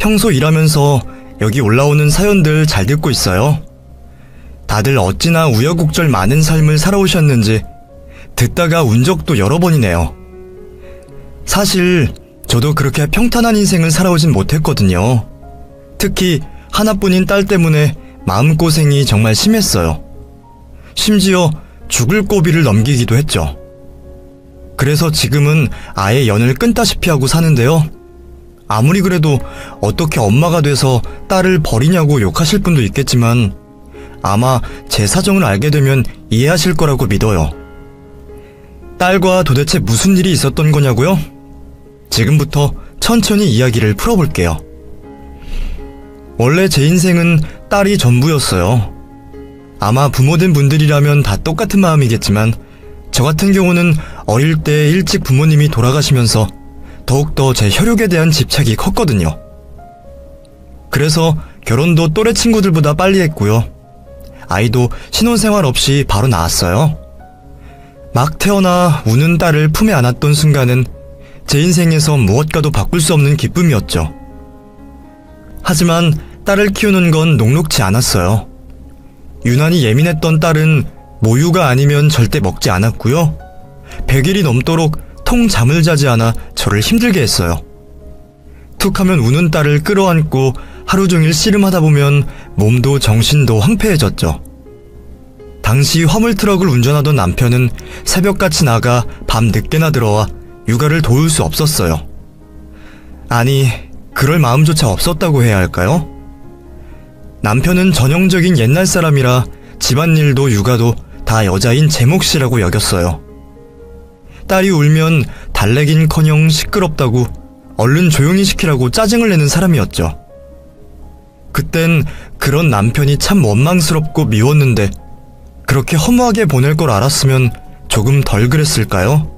평소 일하면서 여기 올라오는 사연들 잘 듣고 있어요. 다들 어찌나 우여곡절 많은 삶을 살아오셨는지 듣다가 운 적도 여러 번이네요. 사실 저도 그렇게 평탄한 인생을 살아오진 못했거든요. 특히 하나뿐인 딸 때문에 마음고생이 정말 심했어요. 심지어 죽을 고비를 넘기기도 했죠. 그래서 지금은 아예 연을 끊다시피 하고 사는데요. 아무리 그래도 어떻게 엄마가 돼서 딸을 버리냐고 욕하실 분도 있겠지만 아마 제 사정을 알게 되면 이해하실 거라고 믿어요. 딸과 도대체 무슨 일이 있었던 거냐고요? 지금부터 천천히 이야기를 풀어볼게요. 원래 제 인생은 딸이 전부였어요. 아마 부모된 분들이라면 다 똑같은 마음이겠지만 저 같은 경우는 어릴 때 일찍 부모님이 돌아가시면서 더욱더 제 혈육에 대한 집착이 컸거든요. 그래서 결혼도 또래 친구들보다 빨리 했고요. 아이도 신혼생활 없이 바로 낳았어요. 막 태어나 우는 딸을 품에 안았던 순간은 제 인생에서 무엇과도 바꿀 수 없는 기쁨이었죠. 하지만 딸을 키우는 건 녹록지 않았어요. 유난히 예민했던 딸은 모유가 아니면 절대 먹지 않았고요. 100일이 넘도록 통 잠을 자지 않아 저를 힘들게 했어요. 툭 하면 우는 딸을 끌어안고 하루 종일 씨름하다 보면 몸도 정신도 황폐해졌죠. 당시 화물 트럭을 운전하던 남편은 새벽같이 나가 밤 늦게나 들어와 육아를 도울 수 없었어요. 아니, 그럴 마음조차 없었다고 해야 할까요? 남편은 전형적인 옛날 사람이라 집안일도 육아도 다 여자인 제 몫이라고 여겼어요. 딸이 울면 달래긴커녕 시끄럽다고 얼른 조용히 시키라고 짜증을 내는 사람이었죠. 그땐 그런 남편이 참 원망스럽고 미웠는데 그렇게 허무하게 보낼 걸 알았으면 조금 덜 그랬을까요?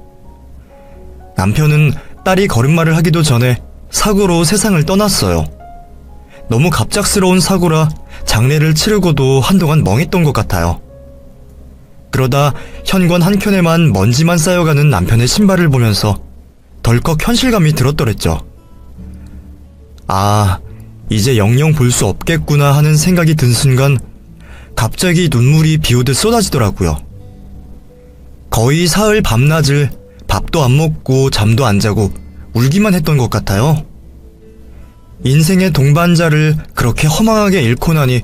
남편은 딸이 걸음마를 하기도 전에 사고로 세상을 떠났어요. 너무 갑작스러운 사고라 장례를 치르고도 한동안 멍했던 것 같아요. 그러다 현관 한켠에만 먼지만 쌓여가는 남편의 신발을 보면서 덜컥 현실감이 들었더랬죠. 아, 이제 영영 볼 수 없겠구나 하는 생각이 든 순간 갑자기 눈물이 비 오듯 쏟아지더라고요. 거의 사흘 밤낮을 밥도 안 먹고 잠도 안 자고 울기만 했던 것 같아요. 인생의 동반자를 그렇게 허망하게 잃고 나니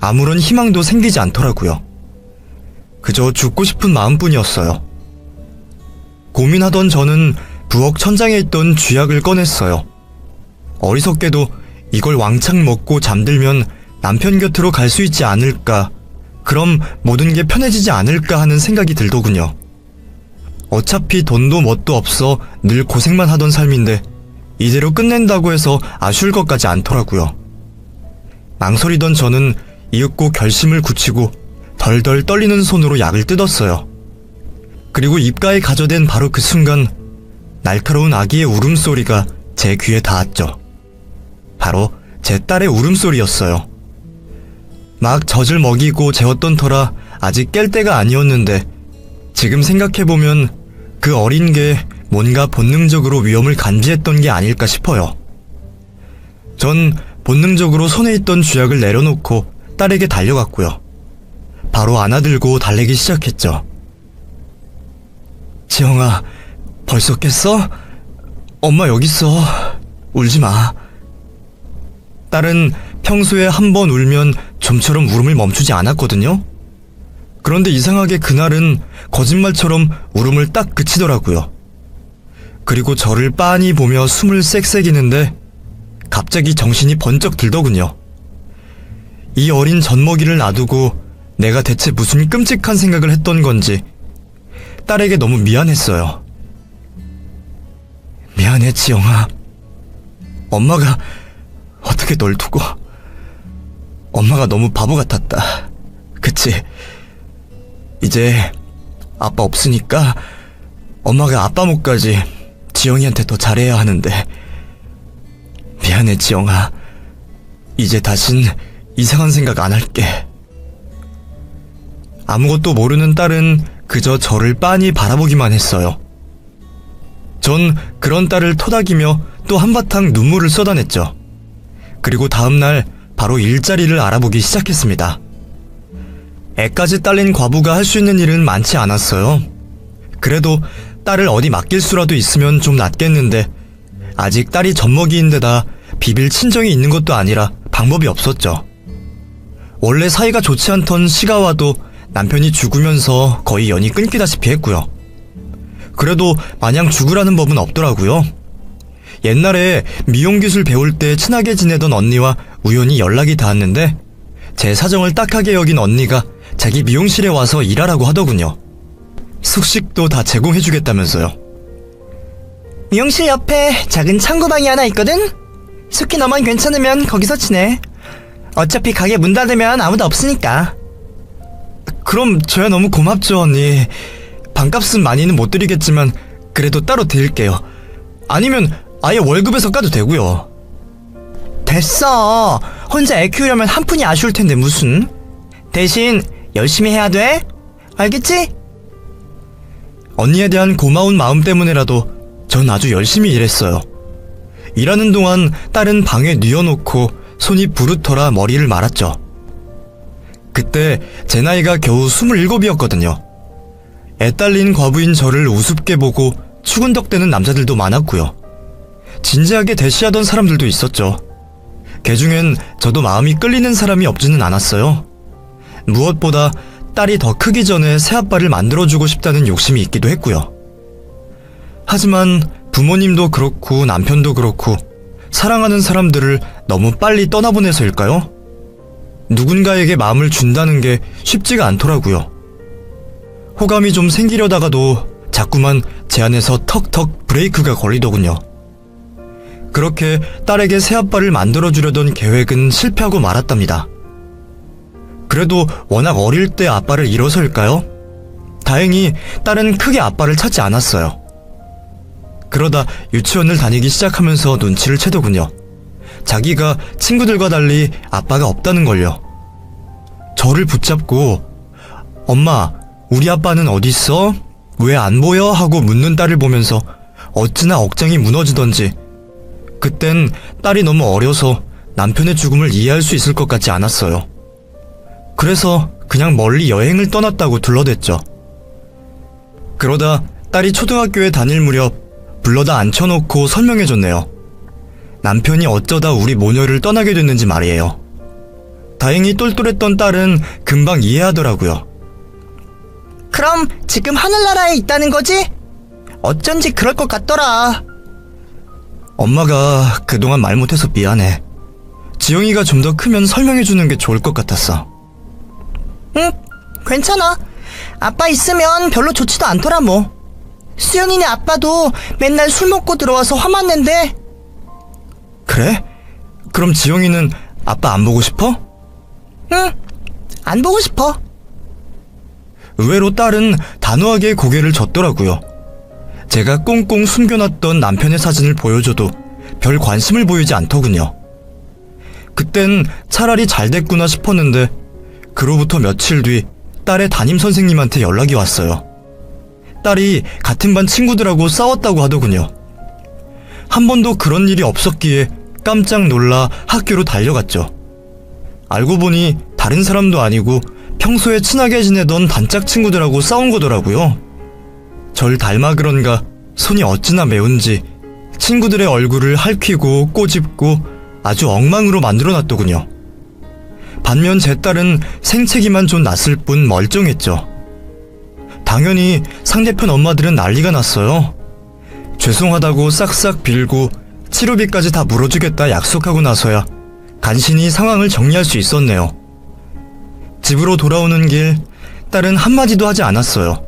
아무런 희망도 생기지 않더라고요. 그저 죽고 싶은 마음뿐이었어요. 고민하던 저는 부엌 천장에 있던 쥐약을 꺼냈어요. 어리석게도 이걸 왕창 먹고 잠들면 남편 곁으로 갈 수 있지 않을까, 그럼 모든 게 편해지지 않을까 하는 생각이 들더군요. 어차피 돈도 뭣도 없어 늘 고생만 하던 삶인데 이대로 끝낸다고 해서 아쉬울 것까지 않더라고요. 망설이던 저는 이윽고 결심을 굳히고 덜덜 떨리는 손으로 약을 뜯었어요. 그리고 입가에 가져댄 바로 그 순간 날카로운 아기의 울음소리가 제 귀에 닿았죠. 바로 제 딸의 울음소리였어요. 막 젖을 먹이고 재웠던 터라 아직 깰 때가 아니었는데 지금 생각해보면 그 어린 게 뭔가 본능적으로 위험을 감지했던 게 아닐까 싶어요. 전 본능적으로 손에 있던 쥐약을 내려놓고 딸에게 달려갔고요. 바로 안아들고 달래기 시작했죠. 지영아, 벌써 깼어? 엄마 여기 있어. 울지 마. 딸은 평소에 한 번 울면 좀처럼 울음을 멈추지 않았거든요. 그런데 이상하게 그날은 거짓말처럼 울음을 딱 그치더라고요. 그리고 저를 빤히 보며 숨을 쌕쌕이는데 갑자기 정신이 번쩍 들더군요. 이 어린 젖먹이를 놔두고 내가 대체 무슨 끔찍한 생각을 했던 건지 딸에게 너무 미안했어요. 미안해, 지영아. 엄마가 어떻게 널 두고 엄마가 너무 바보 같았다. 그치? 이제 아빠 없으니까 엄마가 아빠 몫까지 지영이한테 더 잘해야 하는데 미안해 지영아 이제 다신 이상한 생각 안 할게 아무것도 모르는 딸은 그저 저를 빤히 바라보기만 했어요 전 그런 딸을 토닥이며 또 한바탕 눈물을 쏟아냈죠 그리고 다음날 바로 일자리를 알아보기 시작했습니다. 애까지 딸린 과부가 할 수 있는 일은 많지 않았어요. 그래도 딸을 어디 맡길 수라도 있으면 좀 낫겠는데 아직 딸이 젖먹이인데다 비빌 친정이 있는 것도 아니라 방법이 없었죠. 원래 사이가 좋지 않던 시가와도 남편이 죽으면서 거의 연이 끊기다시피 했고요. 그래도 마냥 죽으라는 법은 없더라고요. 옛날에 미용 기술 배울 때 친하게 지내던 언니와 우연히 연락이 닿았는데 제 사정을 딱하게 여긴 언니가 자기 미용실에 와서 일하라고 하더군요. 숙식도 다 제공해주겠다면서요. 미용실 옆에 작은 창고방이 하나 있거든? 숙기 너만 괜찮으면 거기서 지내. 어차피 가게 문 닫으면 아무도 없으니까. 그럼 저야 너무 고맙죠, 언니. 방값은 많이는 못 드리겠지만 그래도 따로 드릴게요. 아니면 아예 월급에서 까도 되고요. 됐어. 혼자 애 키우려면 한 푼이 아쉬울 텐데 무슨. 대신 열심히 해야 돼. 알겠지? 언니에 대한 고마운 마음 때문에라도 전 아주 열심히 일했어요. 일하는 동안 딸은 방에 뉘어놓고 손이 부르터라 머리를 말았죠. 그때 제 나이가 겨우 27이었거든요. 애 딸린 과부인 저를 우습게 보고 추근덕대는 남자들도 많았고요. 진지하게 대시하던 사람들도 있었죠. 개 중엔 저도 마음이 끌리는 사람이 없지는 않았어요. 무엇보다 딸이 더 크기 전에 새아빠를 만들어주고 싶다는 욕심이 있기도 했고요. 하지만 부모님도 그렇고 남편도 그렇고 사랑하는 사람들을 너무 빨리 떠나보내서일까요? 누군가에게 마음을 준다는 게 쉽지가 않더라고요. 호감이 좀 생기려다가도 자꾸만 제 안에서 턱턱 브레이크가 걸리더군요. 그렇게 딸에게 새아빠를 만들어주려던 계획은 실패하고 말았답니다. 그래도 워낙 어릴 때 아빠를 잃어서일까요? 다행히 딸은 크게 아빠를 찾지 않았어요. 그러다 유치원을 다니기 시작하면서 눈치를 채더군요. 자기가 친구들과 달리 아빠가 없다는 걸요. 저를 붙잡고 엄마, 우리 아빠는 어디 있어? 왜 안 보여? 하고 묻는 딸을 보면서 어찌나 억장이 무너지던지 그땐 딸이 너무 어려서 남편의 죽음을 이해할 수 있을 것 같지 않았어요. 그래서 그냥 멀리 여행을 떠났다고 둘러댔죠. 그러다 딸이 초등학교에 다닐 무렵 불러다 앉혀놓고 설명해줬네요. 남편이 어쩌다 우리 모녀를 떠나게 됐는지 말이에요. 다행히 똘똘했던 딸은 금방 이해하더라고요. 그럼 지금 하늘나라에 있다는 거지? 어쩐지 그럴 것 같더라. 엄마가 그동안 말 못해서 미안해. 지영이가 좀 더 크면 설명해주는 게 좋을 것 같았어. 응, 괜찮아. 아빠 있으면 별로 좋지도 않더라 뭐. 수연이네 아빠도 맨날 술 먹고 들어와서 화만 낸대. 그래? 그럼 지영이는 아빠 안 보고 싶어? 응, 안 보고 싶어. 의외로 딸은 단호하게 고개를 젓더라고요. 제가 꽁꽁 숨겨놨던 남편의 사진을 보여줘도 별 관심을 보이지 않더군요. 그땐 차라리 잘 됐구나 싶었는데 그로부터 며칠 뒤 딸의 담임 선생님한테 연락이 왔어요. 딸이 같은 반 친구들하고 싸웠다고 하더군요. 한 번도 그런 일이 없었기에 깜짝 놀라 학교로 달려갔죠. 알고 보니 다른 사람도 아니고 평소에 친하게 지내던 단짝 친구들하고 싸운 거더라고요. 절 닮아 그런가 손이 어찌나 매운지 친구들의 얼굴을 핥히고 꼬집고 아주 엉망으로 만들어 놨더군요. 반면 제 딸은 생채기만 좀 났을 뿐 멀쩡했죠. 당연히 상대편 엄마들은 난리가 났어요. 죄송하다고 싹싹 빌고 치료비까지 다 물어주겠다 약속하고 나서야 간신히 상황을 정리할 수 있었네요. 집으로 돌아오는 길, 딸은 한마디도 하지 않았어요.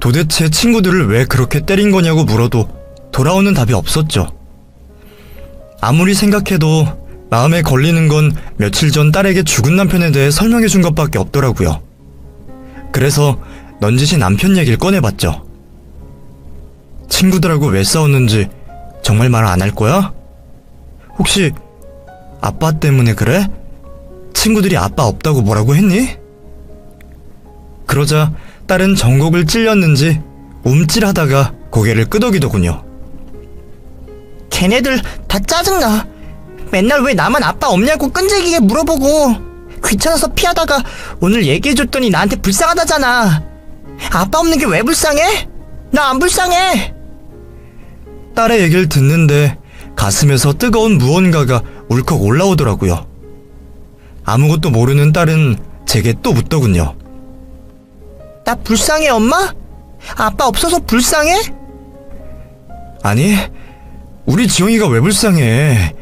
도대체 친구들을 왜 그렇게 때린 거냐고 물어도 돌아오는 답이 없었죠. 아무리 생각해도 마음에 걸리는 건 며칠 전 딸에게 죽은 남편에 대해 설명해 준 것밖에 없더라고요. 그래서 넌지시 남편 얘기를 꺼내봤죠. 친구들하고 왜 싸웠는지 정말 말 안 할 거야? 혹시 아빠 때문에 그래? 친구들이 아빠 없다고 뭐라고 했니? 그러자 딸은 전곡을 찔렸는지 움찔하다가 고개를 끄덕이더군요. 걔네들 다 짜증나. 맨날 왜 나만 아빠 없냐고 끈질기게 물어보고 귀찮아서 피하다가 오늘 얘기해줬더니 나한테 불쌍하다잖아. 아빠 없는 게 왜 불쌍해? 나 안 불쌍해. 딸의 얘기를 듣는데 가슴에서 뜨거운 무언가가 울컥 올라오더라고요. 아무것도 모르는 딸은 제게 또 묻더군요. 나 불쌍해 엄마? 아빠 없어서 불쌍해? 아니, 우리 지영이가 왜 불쌍해?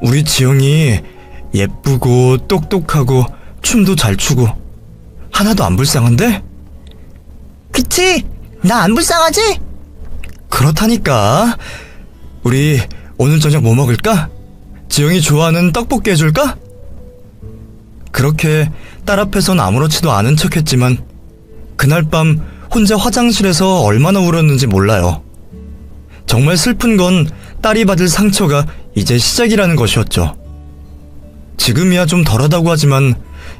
우리 지영이 예쁘고 똑똑하고 춤도 잘 추고 하나도 안 불쌍한데? 그치? 나 안 불쌍하지? 그렇다니까. 우리 오늘 저녁 뭐 먹을까? 지영이 좋아하는 떡볶이 해줄까? 그렇게 딸 앞에선 아무렇지도 않은 척 했지만 그날 밤 혼자 화장실에서 얼마나 울었는지 몰라요. 정말 슬픈 건 딸이 받을 상처가 이제 시작이라는 것이었죠. 지금이야 좀 덜하다고 하지만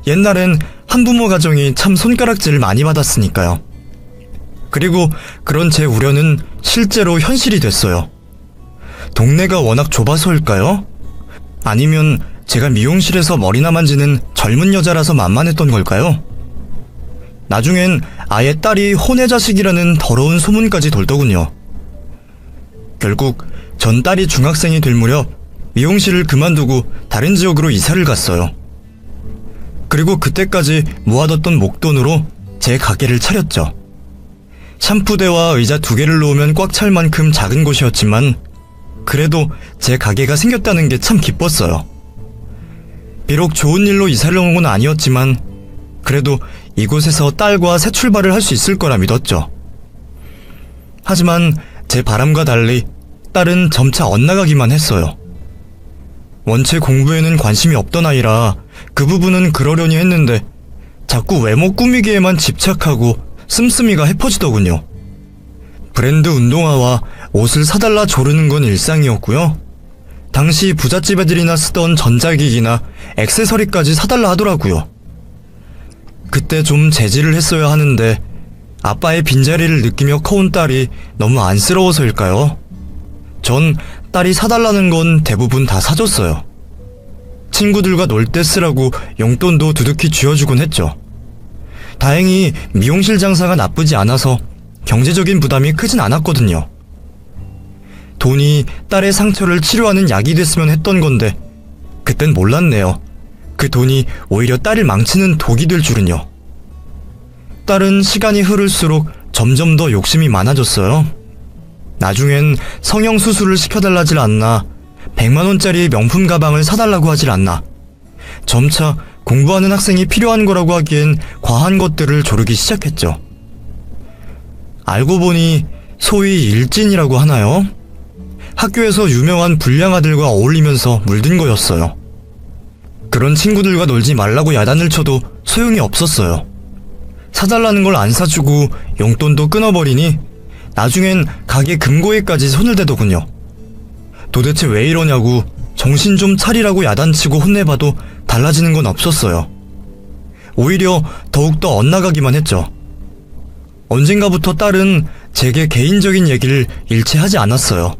옛날엔 한부모 가정이 참 손가락질을 많이 받았으니까요. 그리고 그런 제 우려는 실제로 현실이 됐어요. 동네가 워낙 좁아서일까요? 아니면 제가 미용실에서 머리나 만지는 젊은 여자라서 만만했던 걸까요? 나중엔 아예 딸이 혼의 자식이라는 더러운 소문까지 돌더군요. 결국 전 딸이 중학생이 될 무렵 미용실을 그만두고 다른 지역으로 이사를 갔어요. 그리고 그때까지 모아뒀던 목돈으로 제 가게를 차렸죠. 샴푸대와 의자 두 개를 놓으면 꽉 찰 만큼 작은 곳이었지만 그래도 제 가게가 생겼다는 게 참 기뻤어요. 비록 좋은 일로 이사를 온 건 아니었지만 그래도 이곳에서 딸과 새 출발을 할 수 있을 거라 믿었죠. 하지만 제 바람과 달리 딸은 점차 엇나가기만 했어요. 원체 공부에는 관심이 없던 아이라 그 부분은 그러려니 했는데 자꾸 외모 꾸미기에만 집착하고 씀씀이가 헤퍼지더군요. 브랜드 운동화와 옷을 사달라 조르는 건 일상이었고요. 당시 부잣집 애들이나 쓰던 전자기기나 액세서리까지 사달라 하더라고요. 그때 좀 제지를 했어야 하는데 아빠의 빈자리를 느끼며 커온 딸이 너무 안쓰러워서일까요? 전 딸이 사달라는 건 대부분 다 사줬어요. 친구들과 놀 때 쓰라고 용돈도 두둑히 쥐어주곤 했죠. 다행히 미용실 장사가 나쁘지 않아서 경제적인 부담이 크진 않았거든요. 돈이 딸의 상처를 치료하는 약이 됐으면 했던 건데, 그땐 몰랐네요. 그 돈이 오히려 딸을 망치는 독이 될 줄은요. 딸은 시간이 흐를수록 점점 더 욕심이 많아졌어요. 나중엔 성형 수술을 시켜달라질 않나, 100만원짜리 명품 가방을 사달라고 하질 않나, 점차 공부하는 학생이 필요한 거라고 하기엔 과한 것들을 조르기 시작했죠. 알고 보니 소위 일진이라고 하나요? 학교에서 유명한 불량 아들과 어울리면서 물든 거였어요. 그런 친구들과 놀지 말라고 야단을 쳐도 소용이 없었어요. 사달라는 걸 안 사주고 용돈도 끊어버리니 나중엔 가게 금고에까지 손을 대더군요. 도대체 왜 이러냐고 정신 좀 차리라고 야단치고 혼내봐도 달라지는 건 없었어요. 오히려 더욱더 엇나가기만 했죠. 언젠가부터 딸은 제게 개인적인 얘기를 일체 하지 않았어요.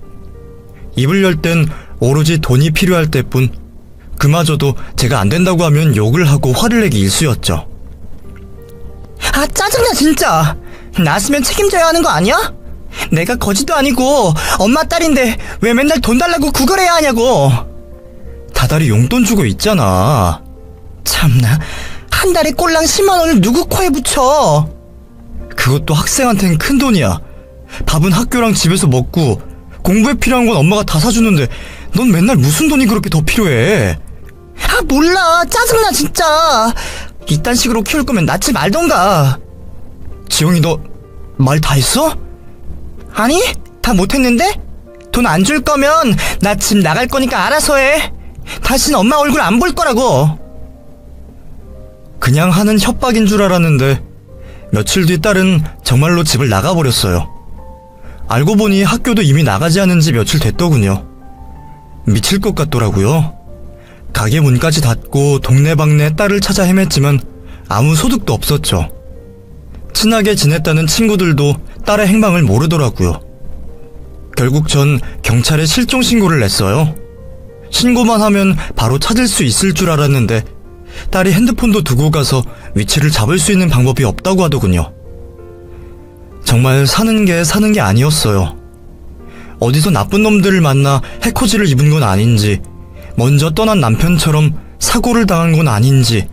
입을 열 땐 오로지 돈이 필요할 때뿐 그마저도 제가 안 된다고 하면 욕을 하고 화를 내기 일쑤였죠. 아 짜증나 진짜. 나으면 책임져야 하는 거 아니야? 내가 거지도 아니고 엄마 딸인데 왜 맨날 돈 달라고 구걸해야 하냐고. 다달이 용돈 주고 있잖아. 참나 한 달에 꼴랑 10만 원을 누구 코에 붙여? 그것도 학생한텐 큰 돈이야. 밥은 학교랑 집에서 먹고 공부에 필요한 건 엄마가 다 사주는데 넌 맨날 무슨 돈이 그렇게 더 필요해? 아 몰라 짜증나 진짜. 이딴 식으로 키울 거면 낳지 말던가. 지영이 너 말 다 했어? 아니 다 못했는데? 돈 안 줄 거면 나 집 나갈 거니까 알아서 해. 다신 엄마 얼굴 안 볼 거라고. 그냥 하는 협박인 줄 알았는데 며칠 뒤 딸은 정말로 집을 나가버렸어요. 알고 보니 학교도 이미 나가지 않은 지 며칠 됐더군요. 미칠 것 같더라고요. 가게 문까지 닫고 동네방네 딸을 찾아 헤맸지만 아무 소득도 없었죠. 친하게 지냈다는 친구들도 딸의 행방을 모르더라고요. 결국 전 경찰에 실종 신고를 냈어요. 신고만 하면 바로 찾을 수 있을 줄 알았는데 딸이 핸드폰도 두고 가서 위치를 잡을 수 있는 방법이 없다고 하더군요. 정말 사는 게 사는 게 아니었어요. 어디서 나쁜 놈들을 만나 해코지를 입은 건 아닌지, 먼저 떠난 남편처럼 사고를 당한 건 아닌지,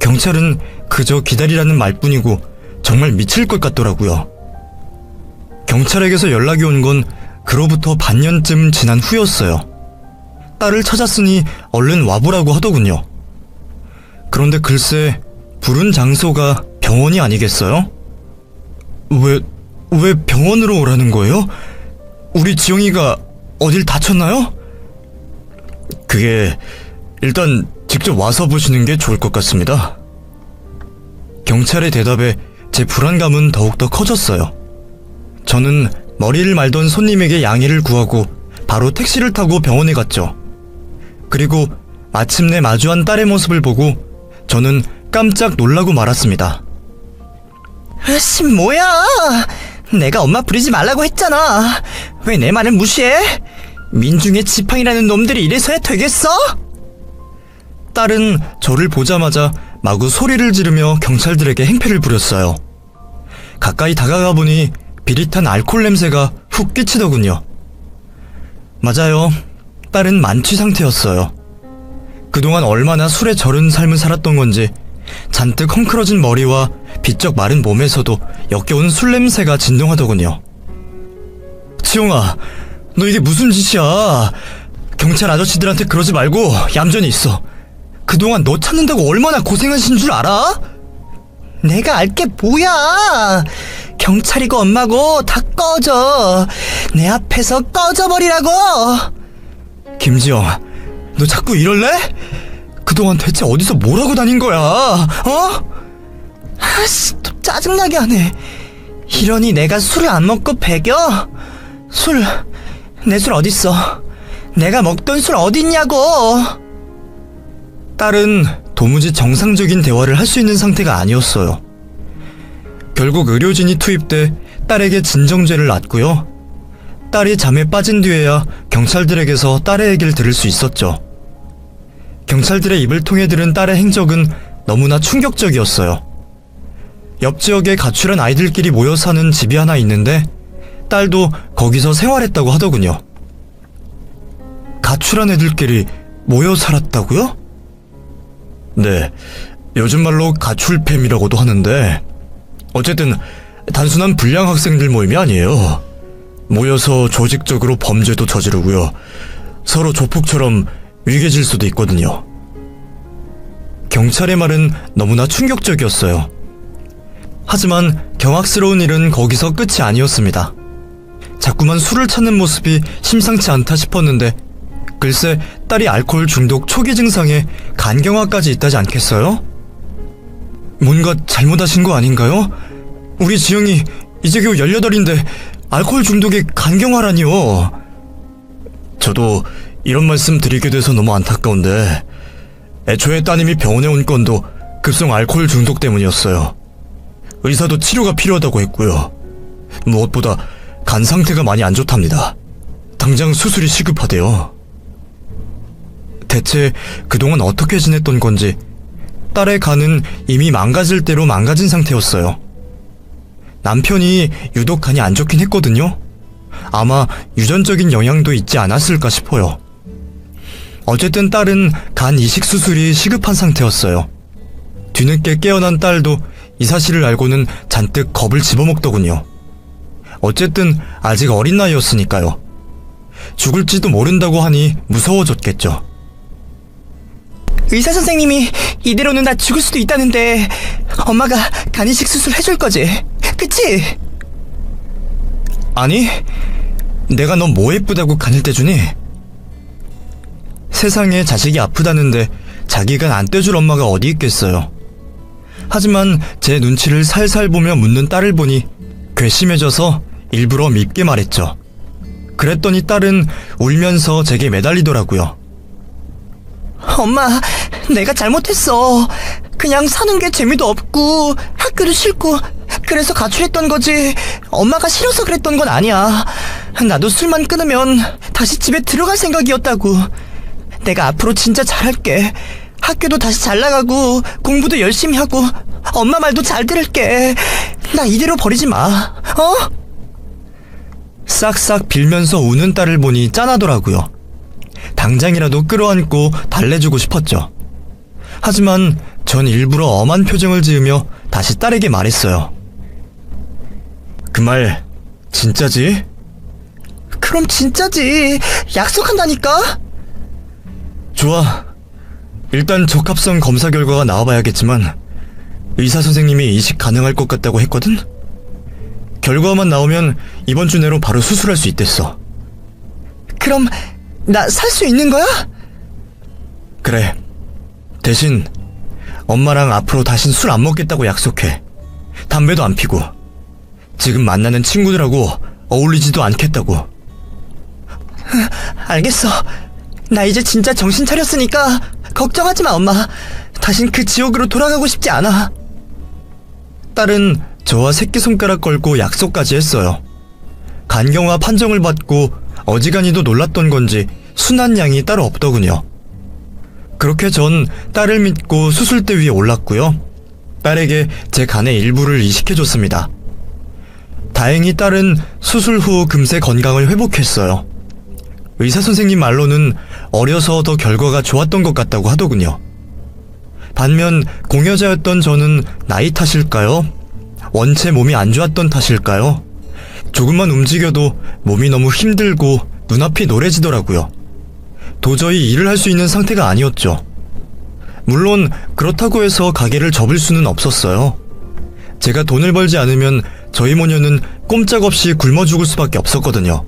경찰은 그저 기다리라는 말뿐이고 정말 미칠 것 같더라고요. 경찰에게서 연락이 온 건 그로부터 반년쯤 지난 후였어요. 딸을 찾았으니 얼른 와보라고 하더군요. 그런데 글쎄, 부른 장소가 병원이 아니겠어요? 왜, 왜 병원으로 오라는 거예요? 우리 지영이가 어딜 다쳤나요? 그게, 일단 직접 와서 보시는 게 좋을 것 같습니다. 경찰의 대답에 제 불안감은 더욱더 커졌어요. 저는 머리를 말던 손님에게 양해를 구하고 바로 택시를 타고 병원에 갔죠. 그리고 마침내 마주한 딸의 모습을 보고 저는 깜짝 놀라고 말았습니다. 아씨, 뭐야? 내가 엄마 부리지 말라고 했잖아. 왜 내 말을 무시해? 민중의 지팡이라는 놈들이 이래서야 되겠어? 딸은 저를 보자마자 마구 소리를 지르며 경찰들에게 행패를 부렸어요. 가까이 다가가 보니 비릿한 알코올 냄새가 훅 끼치더군요. 맞아요. 딸은 만취 상태였어요. 그동안 얼마나 술에 절은 삶을 살았던 건지 잔뜩 헝클어진 머리와 비쩍 마른 몸에서도 역겨운 술 냄새가 진동하더군요. 지용아, 너 이게 무슨 짓이야? 경찰 아저씨들한테 그러지 말고 얌전히 있어. 그동안 너 찾는다고 얼마나 고생하신 줄 알아? 내가 알게 뭐야? 경찰이고 엄마고 다 꺼져. 내 앞에서 꺼져버리라고. 김지영, 너 자꾸 이럴래? 그동안 대체 어디서 뭘 하고 다닌 거야? 어? 아씨, 또 짜증나게 하네. 이러니 내가 술을 안 먹고 배겨? 술, 내 술 어딨어? 내가 먹던 술 어딨냐고! 딸은 도무지 정상적인 대화를 할 수 있는 상태가 아니었어요. 결국 의료진이 투입돼 딸에게 진정제를 놨고요. 딸이 잠에 빠진 뒤에야 경찰들에게서 딸의 얘기를 들을 수 있었죠. 경찰들의 입을 통해 들은 딸의 행적은 너무나 충격적이었어요. 옆 지역에 가출한 아이들끼리 모여 사는 집이 하나 있는데 딸도 거기서 생활했다고 하더군요. 가출한 애들끼리 모여 살았다고요? 네, 요즘 말로 가출팸이라고도 하는데 어쨌든 단순한 불량 학생들 모임이 아니에요. 모여서 조직적으로 범죄도 저지르고요. 서로 조폭처럼 위계질 수도 있거든요. 경찰의 말은 너무나 충격적이었어요. 하지만 경악스러운 일은 거기서 끝이 아니었습니다. 자꾸만 술을 찾는 모습이 심상치 않다 싶었는데 글쎄 딸이 알코올 중독 초기 증상에 간경화까지 있다지 않겠어요? 뭔가 잘못하신 거 아닌가요? 우리 지영이 이제 겨우 18인데 알코올 중독에 간경화라니요. 저도 이런 말씀 드리게 돼서 너무 안타까운데 애초에 따님이 병원에 온 건도 급성 알코올 중독 때문이었어요. 의사도 치료가 필요하다고 했고요. 무엇보다 간 상태가 많이 안 좋답니다. 당장 수술이 시급하대요. 대체 그동안 어떻게 지냈던 건지 딸의 간은 이미 망가질 대로 망가진 상태였어요. 남편이 유독 간이 안 좋긴 했거든요. 아마 유전적인 영향도 있지 않았을까 싶어요. 어쨌든 딸은 간 이식 수술이 시급한 상태였어요. 뒤늦게 깨어난 딸도 이 사실을 알고는 잔뜩 겁을 집어먹더군요. 어쨌든 아직 어린 나이였으니까요. 죽을지도 모른다고 하니 무서워졌겠죠. 의사 선생님이 이대로는 나 죽을 수도 있다는데 엄마가 간이식 수술 해줄 거지? 그치? 아니, 내가 너뭐 예쁘다고 간을 떼주니? 세상에 자식이 아프다는데 자기가 안 떼줄 엄마가 어디 있겠어요. 하지만 제 눈치를 살살 보며 묻는 딸을 보니 괘씸해져서 일부러 밉게 말했죠. 그랬더니 딸은 울면서 제게 매달리더라고요. 엄마, 내가 잘못했어. 그냥 사는 게 재미도 없고 학교도 싫고 그래서 가출했던 거지. 엄마가 싫어서 그랬던 건 아니야. 나도 술만 끊으면 다시 집에 들어갈 생각이었다고. 내가 앞으로 진짜 잘할게. 학교도 다시 잘 나가고 공부도 열심히 하고 엄마 말도 잘 들을게. 나 이대로 버리지 마. 어? 싹싹 빌면서 우는 딸을 보니 짠하더라고요. 당장이라도 끌어안고 달래주고 싶었죠. 하지만 전 일부러 엄한 표정을 지으며 다시 딸에게 말했어요. 그 말 진짜지? 그럼 진짜지. 약속한다니까. 좋아. 일단 적합성 검사 결과가 나와봐야겠지만 의사 선생님이 이식 가능할 것 같다고 했거든? 결과만 나오면 이번 주 내로 바로 수술할 수 있댔어. 그럼 나 살 수 있는 거야? 그래. 대신 엄마랑 앞으로 다신 술 안 먹겠다고 약속해. 담배도 안 피고. 지금 만나는 친구들하고 어울리지도 않겠다고. 알겠어. 나 이제 진짜 정신 차렸으니까 걱정하지 마, 엄마. 다신 그 지옥으로 돌아가고 싶지 않아. 딸은 저와 새끼손가락 걸고 약속까지 했어요. 간경화 판정을 받고 어지간히도 놀랐던 건지 순한 양이 따로 없더군요. 그렇게 전 딸을 믿고 수술대 위에 올랐고요. 딸에게 제 간의 일부를 이식해줬습니다. 다행히 딸은 수술 후 금세 건강을 회복했어요. 의사 선생님 말로는 어려서 더 결과가 좋았던 것 같다고 하더군요. 반면 공여자였던 저는 나이 탓일까요? 원체 몸이 안 좋았던 탓일까요? 조금만 움직여도 몸이 너무 힘들고 눈앞이 노래지더라고요. 도저히 일을 할 수 있는 상태가 아니었죠. 물론 그렇다고 해서 가게를 접을 수는 없었어요. 제가 돈을 벌지 않으면 저희 모녀는 꼼짝없이 굶어 죽을 수밖에 없었거든요.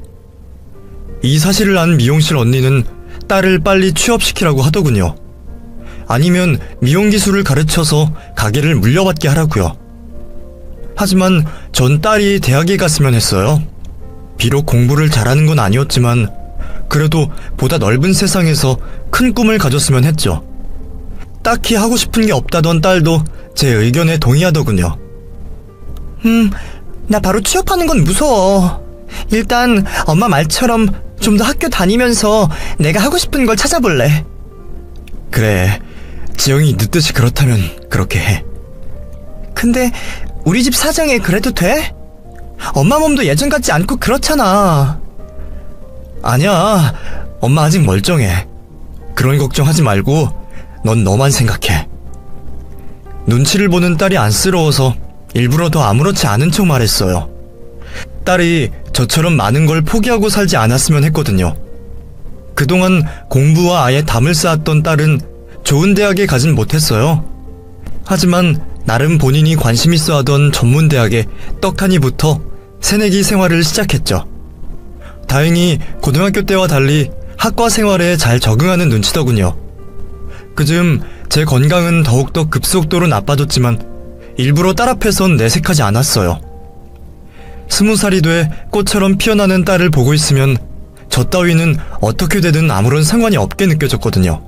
이 사실을 안 미용실 언니는 딸을 빨리 취업시키라고 하더군요. 아니면 미용 기술을 가르쳐서 가게를 물려받게 하라고요. 하지만 전 딸이 대학에 갔으면 했어요. 비록 공부를 잘하는 건 아니었지만 그래도 보다 넓은 세상에서 큰 꿈을 가졌으면 했죠. 딱히 하고 싶은 게 없다던 딸도 제 의견에 동의하더군요. 음, 나 바로 취업하는 건 무서워. 일단 엄마 말처럼 좀 더 학교 다니면서 내가 하고 싶은 걸 찾아볼래. 그래, 지영이 늦듯이 그렇다면 그렇게 해. 근데 우리 집 사정에 그래도 돼? 엄마 몸도 예전 같지 않고 그렇잖아. 아니야, 엄마 아직 멀쩡해. 그런 걱정하지 말고 넌 너만 생각해. 눈치를 보는 딸이 안쓰러워서 일부러 더 아무렇지 않은 척 말했어요. 딸이 저처럼 많은 걸 포기하고 살지 않았으면 했거든요. 그동안 공부와 아예 담을 쌓았던 딸은 좋은 대학에 가진 못했어요. 하지만 나름 본인이 관심 있어 하던 전문대학에 떡하니 붙어 새내기 생활을 시작했죠. 다행히 고등학교 때와 달리 학과 생활에 잘 적응하는 눈치더군요. 그즘 제 건강은 더욱더 급속도로 나빠졌지만 일부러 딸 앞에선 내색하지 않았어요. 스무 살이 돼 꽃처럼 피어나는 딸을 보고 있으면 저 따위는 어떻게 되든 아무런 상관이 없게 느껴졌거든요.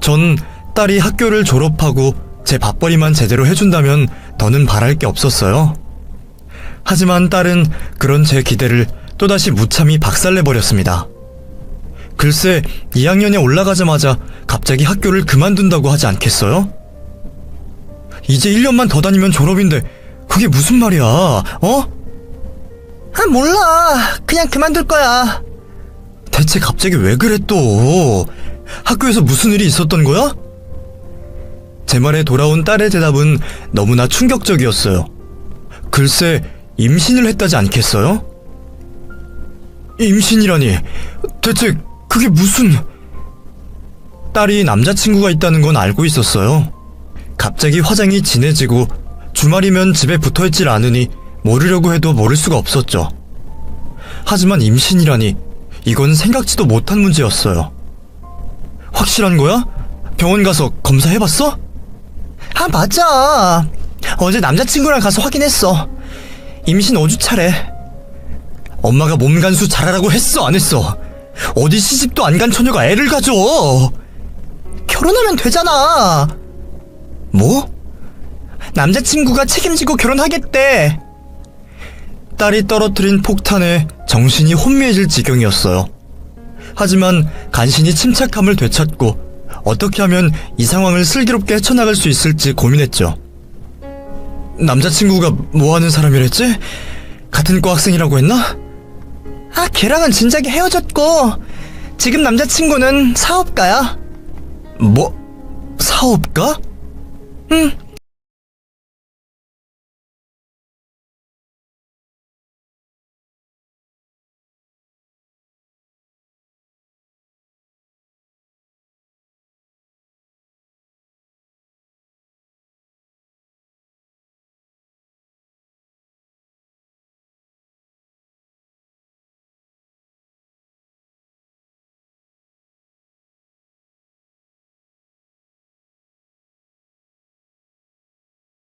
전 딸이 학교를 졸업하고 제 밥벌이만 제대로 해준다면 더는 바랄 게 없었어요. 하지만 딸은 그런 제 기대를 또다시 무참히 박살내버렸습니다. 글쎄, 2학년에 올라가자마자 갑자기 학교를 그만둔다고 하지 않겠어요? 이제 1년만 더 다니면 졸업인데, 그게 무슨 말이야, 어? 아, 몰라. 그냥 그만둘 거야. 대체 갑자기 왜 그래 또? 학교에서 무슨 일이 있었던 거야? 제 말에 돌아온 딸의 대답은 너무나 충격적이었어요. 글쎄, 임신을 했다지 않겠어요? 임신이라니, 대체 그게 무슨... 딸이 남자친구가 있다는 건 알고 있었어요. 갑자기 화장이 진해지고 주말이면 집에 붙어 있질 않으니 모르려고 해도 모를 수가 없었죠. 하지만 임신이라니 이건 생각지도 못한 문제였어요. 확실한 거야? 병원 가서 검사해봤어? 아, 맞아. 어제 남자친구랑 가서 확인했어. 임신 5주 차래. 엄마가 몸간수 잘하라고 했어 안 했어? 어디 시집도 안 간 처녀가 애를 가져? 결혼하면 되잖아. 뭐? 남자친구가 책임지고 결혼하겠대. 딸이 떨어뜨린 폭탄에 정신이 혼미해질 지경이었어요. 하지만 간신히 침착함을 되찾고 어떻게 하면 이 상황을 슬기롭게 헤쳐나갈 수 있을지 고민했죠. 남자친구가 뭐 하는 사람이랬지? 같은 과 학생이라고 했나? 아, 걔랑은 진작에 헤어졌고, 지금 남자친구는 사업가야. 뭐, 사업가? 응,